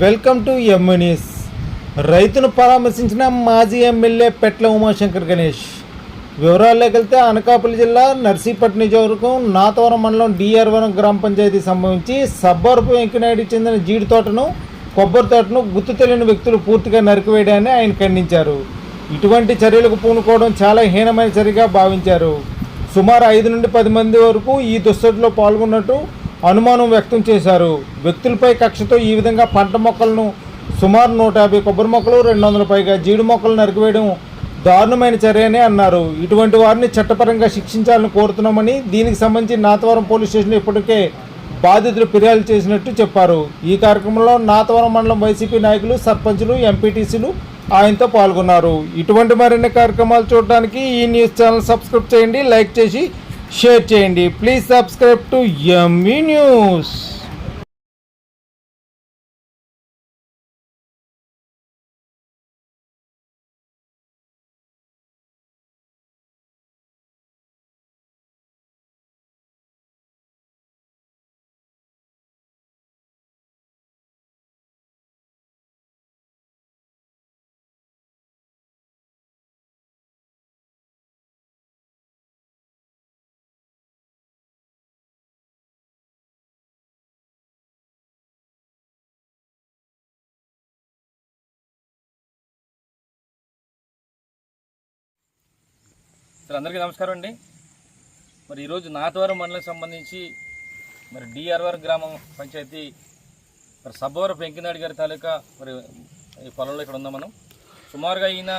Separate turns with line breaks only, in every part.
Welcome to ఎమ్యూనిస్ రైతును పరామర్శించిన మాజీ ఎమ్మెల్యే పెట్ల ఉమాశంకర్ గణేష్. వివరాల్లోకి వెళ్తే అనకాపల్లి జిల్లా నర్సీపట్నం నియోజకవర్గం నాతవరం మండలం డిఆర్వరం గ్రామ పంచాయతీ సంబంధించి సబ్బర్పు వెంకనాయుడికి చెందిన జీడి తోటను కొబ్బరి తోటను గుర్తు తెలియని వ్యక్తులు పూర్తిగా నరికివేయడాన్ని ఆయన ఖండించారు. ఇటువంటి చర్యలకు పూనుకోవడం చాలా హీనమైన చర్యగా భావించారు. సుమారు ఐదు నుండి పది మంది వరకు ఈ దుస్థితిలో పాల్గొన్నట్టు అనుమానం వ్యక్తం చేశారు. వ్యక్తులపై కక్షతో ఈ విధంగా పంట మొక్కలను సుమారు నూట యాభై కొబ్బరి మొక్కలు రెండు వందల పైగా జీడి మొక్కలు నరికివేయడం దారుణమైన చర్యనే అన్నారు. ఇటువంటి వారిని చట్టపరంగా శిక్షించాలని కోరుతున్నామని దీనికి సంబంధించి నాతవరం పోలీస్ స్టేషన్ ఇప్పటికే బాధితులు ఫిర్యాదు చేసినట్టు చెప్పారు. ఈ కార్యక్రమంలో నాతవరం మండలం వైసీపీ నాయకులు సర్పంచులు ఎంపీటీసీలు ఆయనతో పాల్గొన్నారు. ఇటువంటి మరిన్ని కార్యక్రమాలు చూడడానికి ఈ న్యూస్ ఛానల్ సబ్స్క్రైబ్ చేయండి లైక్ చేసి షేర్ చేయండి. Please subscribe to ME news.
Sir అందరికీ నమస్కారం అండి. మరి ఈరోజు నాతవరం మండలం సంబంధించి మరి డిఆర్ఆర్ గ్రామం పంచాయతీ మరి సబ్బవరం వెంకనాయుడు గారి తాలూకా మరి ఈ పొలంలో ఇక్కడ ఉన్నాం మనం. సుమారుగా ఈయన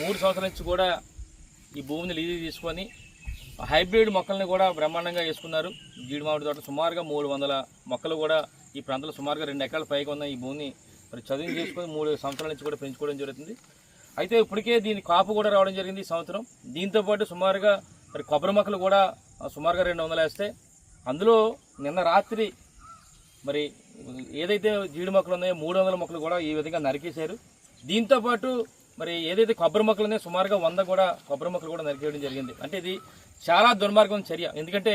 మూడు సంవత్సరాల నుంచి కూడా ఈ భూమిని లీజు తీసుకొని హైబ్రిడ్ మొక్కల్ని కూడా బ్రహ్మాండంగా వేసుకున్నారు. జీడి మామిడి తోట సుమారుగా మూడు వందల మొక్కలు కూడా ఈ ప్రాంతంలో సుమారుగా రెండు ఎకరాల పైగా ఉన్న ఈ భూమిని మరి చదువు చేసుకొని మూడు సంవత్సరాల నుంచి కూడా పెంచుకోవడం జరుగుతుంది. అయితే ఇప్పటికే దీని కాపు కూడా రావడం జరిగింది ఈ సంవత్సరం. దీంతో పాటు సుమారుగా మరి కొబ్బరి మొక్కలు కూడా సుమారుగా రెండు వందలు వేస్తే అందులో నిన్న రాత్రి మరి ఏదైతే జీడి మొక్కలు ఉన్నాయో మూడు వందల మొక్కలు కూడా ఈ విధంగా నరికేశారు. దీంతో పాటు మరి ఏదైతే కొబ్బరి మొక్కలు ఉన్నాయో సుమారుగా వంద కూడా కొబ్బరి మొక్కలు కూడా నరికేయడం జరిగింది. అంటే ఇది చాలా దుర్మార్గం చర్య. ఎందుకంటే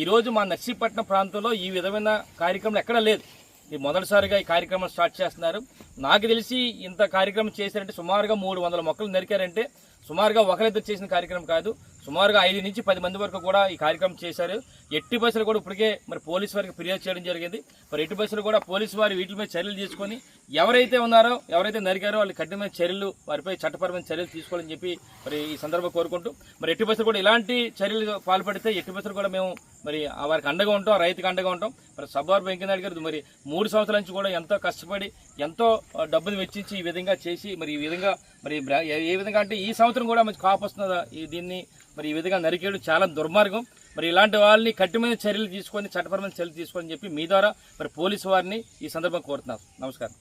ఈరోజు మా నర్సీపట్నం ప్రాంతంలో ఈ విధమైన కార్యక్రమం ఎక్కడా లేదు. ఇది మొదటిసారిగా ఈ కార్యక్రమం స్టార్ట్ చేస్తున్నారు. నాకు తెలిసి ఇంత కార్యక్రమం చేశారంటే సుమారుగా మూడు వందల మొక్కలు నరికారంటే సుమారుగా ఒకరిద్దరు చేసిన కార్యక్రమం కాదు. సుమారుగా ఐదు నుంచి పది మంది వరకు కూడా ఈ కార్యక్రమం చేశారు. ఎట్టి బస్సులు కూడా ఇప్పటికే మరి పోలీసు వారికి ఫిర్యాదు చేయడం జరిగింది. మరి ఎట్టి బస్సులు కూడా పోలీసు వారి వీటి మీద చర్యలు తీసుకొని ఎవరైతే ఉన్నారో ఎవరైతే నరికారో వాళ్ళు కఠినమైన చర్యలు వారిపై చట్టపరమైన చర్యలు తీసుకోవాలని చెప్పి మరి ఈ సందర్భంగా కోరుకుంటూ మరి ఎట్టి బస్సులు కూడా ఇలాంటి చర్యలు పాల్పడితే ఎట్టి బస్సులు కూడా మేము మరి ఆ వారికి అండగా ఉంటాం రైతుకి అండగా ఉంటాం. మరి సబ్బార్ వెంకయ్యనాయుడు గారు మరి మూడు సంవత్సరాల నుంచి కూడా ఎంతో కష్టపడి ఎంతో డబ్బులు వెచ్చించి ఈ విధంగా చేసి మరి ఈ విధంగా మరి ఏ- విధంగా అంటే ఈ సంవత్సరం సంవత్సరం కూడా మంచి కాపు వస్తున్నదా ఈ దీన్ని మరి ఈ విధంగా నరికేయడం చాలా దుర్మార్గం. మరి ఇలాంటి వాళ్ళని కఠినమైన చర్యలు తీసుకొని చట్టపరమైన చర్యలు తీసుకొని చెప్పి మీ ద్వారా మరి పోలీసు వారిని ఈ సందర్భంగా కోరుతున్నారు నమస్కారం.